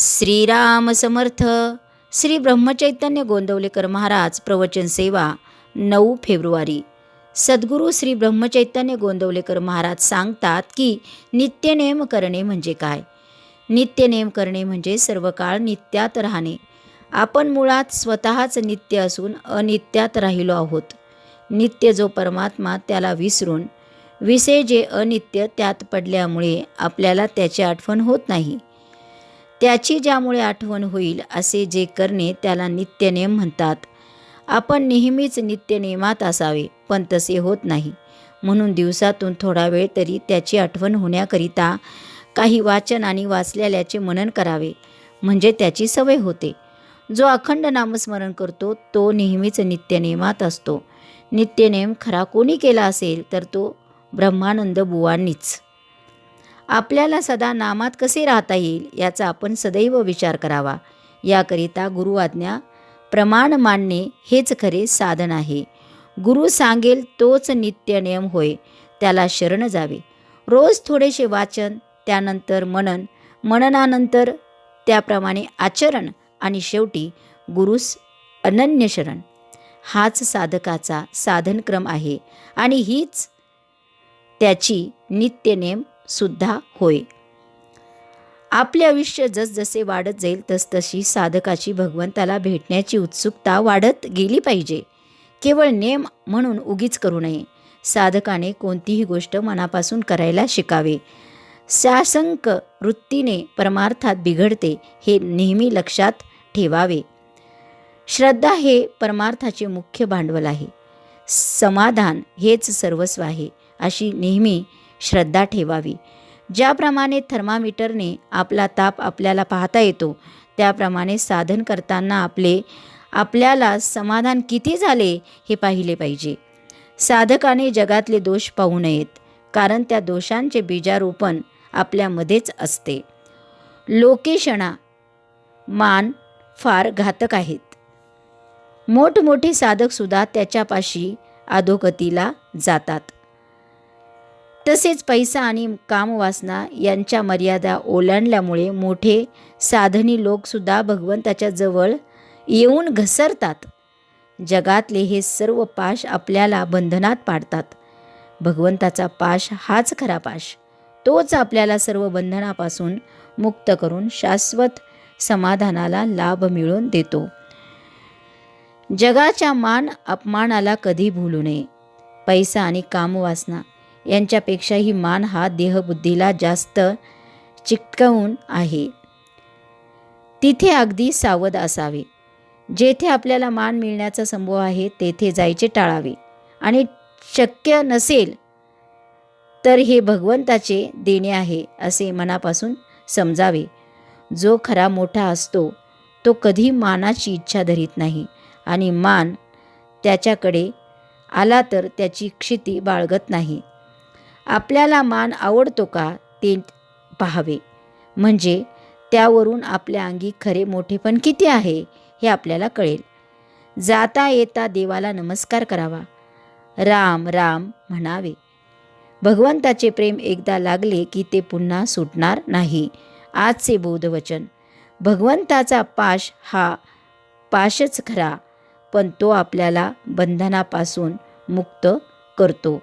श्रीराम समर्थ श्री ब्रह्मचैतन्य गोंदवलेकर महाराज प्रवचन सेवा नऊ फेब्रुवारी. सद्गुरू श्री ब्रह्मचैतन्य गोंदवलेकर महाराज सांगतात की नित्यनेम करणे म्हणजे काय? नित्यनेम करणे म्हणजे सर्व काळ नित्यात राहणे. आपण मुळात स्वतःच नित्य असून अनित्यात राहिलो आहोत. नित्य जो परमात्मा त्याला विसरून विषय जे अनित्य त्यात पडल्यामुळे आपल्याला त्याची आठवण होत नाही. त्याची ज्यामुळे आठवण होईल असे जे करणे त्याला नित्यनेम म्हणतात. आपण नेहमीच नित्यनेमात असावे पण तसे होत नाही. म्हणून दिवसातून थोडा वेळ तरी त्याची आठवण होण्याकरिता काही वाचन आणि वाचलेल्याचे मनन करावे म्हणजे त्याची सवय होते. जो अखंड नामस्मरण करतो तो नेहमीच नित्यनेमात असतो. नित्यनेम खरा कोणी केला असेल तर तो ब्रह्मानंद बुवांनीच. आपल्याला सदा नामात कसे राहता येईल याचा आपण सदैव विचार करावा. याकरिता गुरुआज्ञा प्रमाण मानणे हेच खरे साधन आहे. गुरु सांगेल तोच नित्यनियम होय त्याला शरण जावे. रोज थोडेसे वाचन त्यानंतर मनन मननानंतर त्याप्रमाणे आचरण आणि शेवटी गुरुस अनन्य शरण. हाच साधकाचा साधनक्रम आहे आणि हीच त्याची नित्यनेम सुद्धा होय. आपले आयुष्य जसजसे वाढत जाईल तसतशी साधकाची भगवंताला भेटण्याची उत्सुकता वाढत गेली पाहिजे. केवळ नेम म्हणून उगीच करू नये. साधकाने कोणतीही गोष्ट मनापासून करायला शिकावे. सासंक वृत्तीने परमार्थात बिघडते हे नेहमी लक्षात ठेवावे. श्रद्धा हे परमार्थाचे मुख्य भांडवल आहे. समाधान हेच सर्वस्व आहे अशी नेहमी श्रद्धा ठेवावी. ज्याप्रमाणे थर्मामीटरने आपला ताप आपल्याला पाहता येतो त्याप्रमाणे साधन करताना आपले आपल्याला समाधान किती झाले हे पाहिले पाहिजे. साधकाने जगातले दोष पाहू नयेत कारण त्या दोषांचे बीजारोपण आपल्यामध्येच असते. लोकेशणा मान फार घातक आहेत. मोठमोठे साधकसुद्धा त्याच्यापाशी अधोगतीला जातात. तसेच पैसा आणि कामवासना यांच्या मर्यादा ओलांडल्यामुळे मोठे साधनी लोकसुद्धा भगवंताच्या जवळ येऊन घसरतात. जगातले हे सर्व पाश आपल्याला बंधनात पाडतात. भगवंताचा पाश हाच खरा पाश. तोच आपल्याला सर्व बंधनापासून मुक्त करून शाश्वत समाधानाला लाभ मिळवून देतो. जगाच्या मान अपमानाला कधी भूलू नये. पैसा आणि कामवासना यांच्यापेक्षाही मान हा देहबुद्धीला जास्त चिकटवून आहे. तिथे अगदी सावध असावे. जेथे आपल्याला मान मिळण्याचा संभव आहे तेथे जायचे टाळावे. आणि शक्य नसेल तर हे भगवंताचे देणे आहे असे मनापासून समजावे. जो खरा मोठा असतो तो कधी मानाची इच्छा धरीत नाही. आणि मान त्याच्याकडे आला तर त्याची क्षिती बाळगत नाही. आपल्याला मान आवडतो का ते पाहावे. म्हणजे त्यावरून आपल्या अंगी खरे मोठेपण किती आहे हे आपल्याला कळेल. जाता येता देवाला नमस्कार करावा. राम राम म्हणावे. भगवंताचे प्रेम एकदा लागले की ते पुन्हा सुटणार नाही. आजचे बोधवचन. भगवंताचा पाश हा पाशच खरा पण तो आपल्याला बंधनापासून मुक्त करतो.